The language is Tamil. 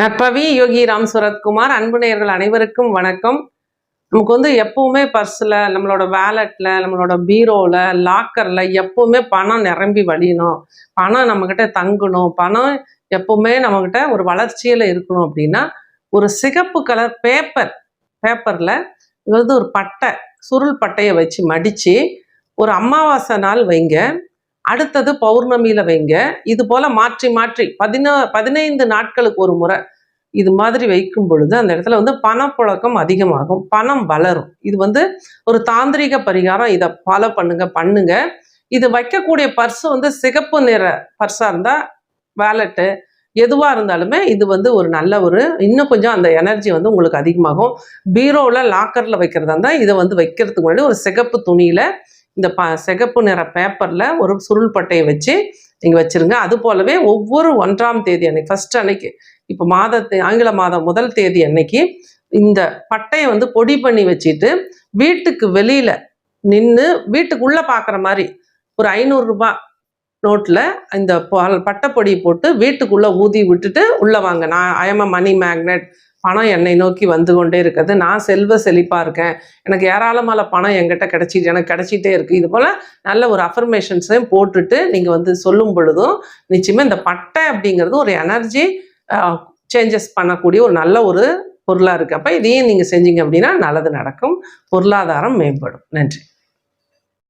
நற்பவி யோகி ராம் சுரத்குமார் அன்பு நேயர்கள் அனைவருக்கும் வணக்கம். நமக்கு வந்து எப்பவுமே பர்ஸில் நம்மளோட வேலெட்டில் நம்மளோட பீரோவில் லாக்கரில் எப்பவுமே பணம் நிரம்பி வழியணும். பணம் நம்மக்கிட்ட தங்கணும். பணம் எப்பவுமே நம்மக்கிட்ட ஒரு வளர்ச்சியில் இருக்கணும் அப்படின்னா ஒரு சிகப்பு கலர் பேப்பர் பேப்பரில் வந்து ஒரு பட்டை சுருள் பட்டையை வச்சு மடித்து ஒரு அமாவாசை நாள் வைங்க. அடுத்தது பௌர்ணமியில வைங்க. இது போல மாற்றி மாற்றி. பதினா பதினைந்து நாட்களுக்கு ஒரு முறை இது மாதிரி வைக்கும் பொழுது அந்த இடத்துல வந்து பணப்புழக்கம் அதிகமாகும். பணம் வளரும். இது வந்து ஒரு தாந்திரிக பரிகாரம். இதை ஃபாலோ பண்ணுங்க பண்ணுங்க. இது வைக்கக்கூடிய பர்ஸ் வந்து சிகப்பு நிற பர்ஸாக இருந்தால் வேலெட்டு எதுவாக இருந்தாலுமே இது வந்து ஒரு நல்ல ஒரு இன்னும் கொஞ்சம் அந்த எனர்ஜி வந்து உங்களுக்கு அதிகமாகும். பீரோவில் லாக்கரில் வைக்கிறதா இருந்தால் இதை வந்து வைக்கிறதுக்கு முன்னாடி ஒரு சிகப்பு துணியில் இந்த ப சிகப்பு நிற பேப்பரில் ஒரு சுருள் பட்டையை வச்சு நீங்கள் வச்சுருங்க. அது போலவே ஒவ்வொரு ஒன்றாம் தேதி அன்னைக்கு ஃபர்ஸ்ட் அன்னைக்கு இப்போ மாதத்து ஆங்கில மாதம் முதல் தேதி அன்னைக்கு இந்த பட்டையை வந்து பொடி பண்ணி வச்சுட்டு வீட்டுக்கு வெளியில் நின்று வீட்டுக்குள்ளே பார்க்குற மாதிரி ஒரு ஐநூறுரூபா நோட்டில் இந்த பட்டை பட்டைப்பொடி போட்டு வீட்டுக்குள்ளே ஊதி விட்டுட்டு உள்ளே வாங்க. நான் ஐஎம் மணி மேக்னெட் பணம் என்னை நோக்கி வந்து கொண்டே இருக்குது நான் செல்வ செழிப்பாக இருக்கேன். எனக்கு ஏராளமான பணம் என்கிட்ட கிடச்சிட்டு எனக்கு கிடச்சிட்டே இருக்குது இது போல் நல்ல ஒரு அஃபர்மேஷன்ஸையும் போட்டுட்டு நீங்கள் வந்து சொல்லும் பொழுதும் நிச்சயமாக இந்த பட்டை அப்படிங்கிறது ஒரு எனர்ஜி சேஞ்சஸ் பண்ணக்கூடிய ஒரு நல்ல ஒரு பொருளாக இருக்குது அப்போ இதையும் நீங்கள் செஞ்சீங்க அப்படின்னா நல்லது நடக்கும். பொருளாதாரம் மேம்படும். நன்றி.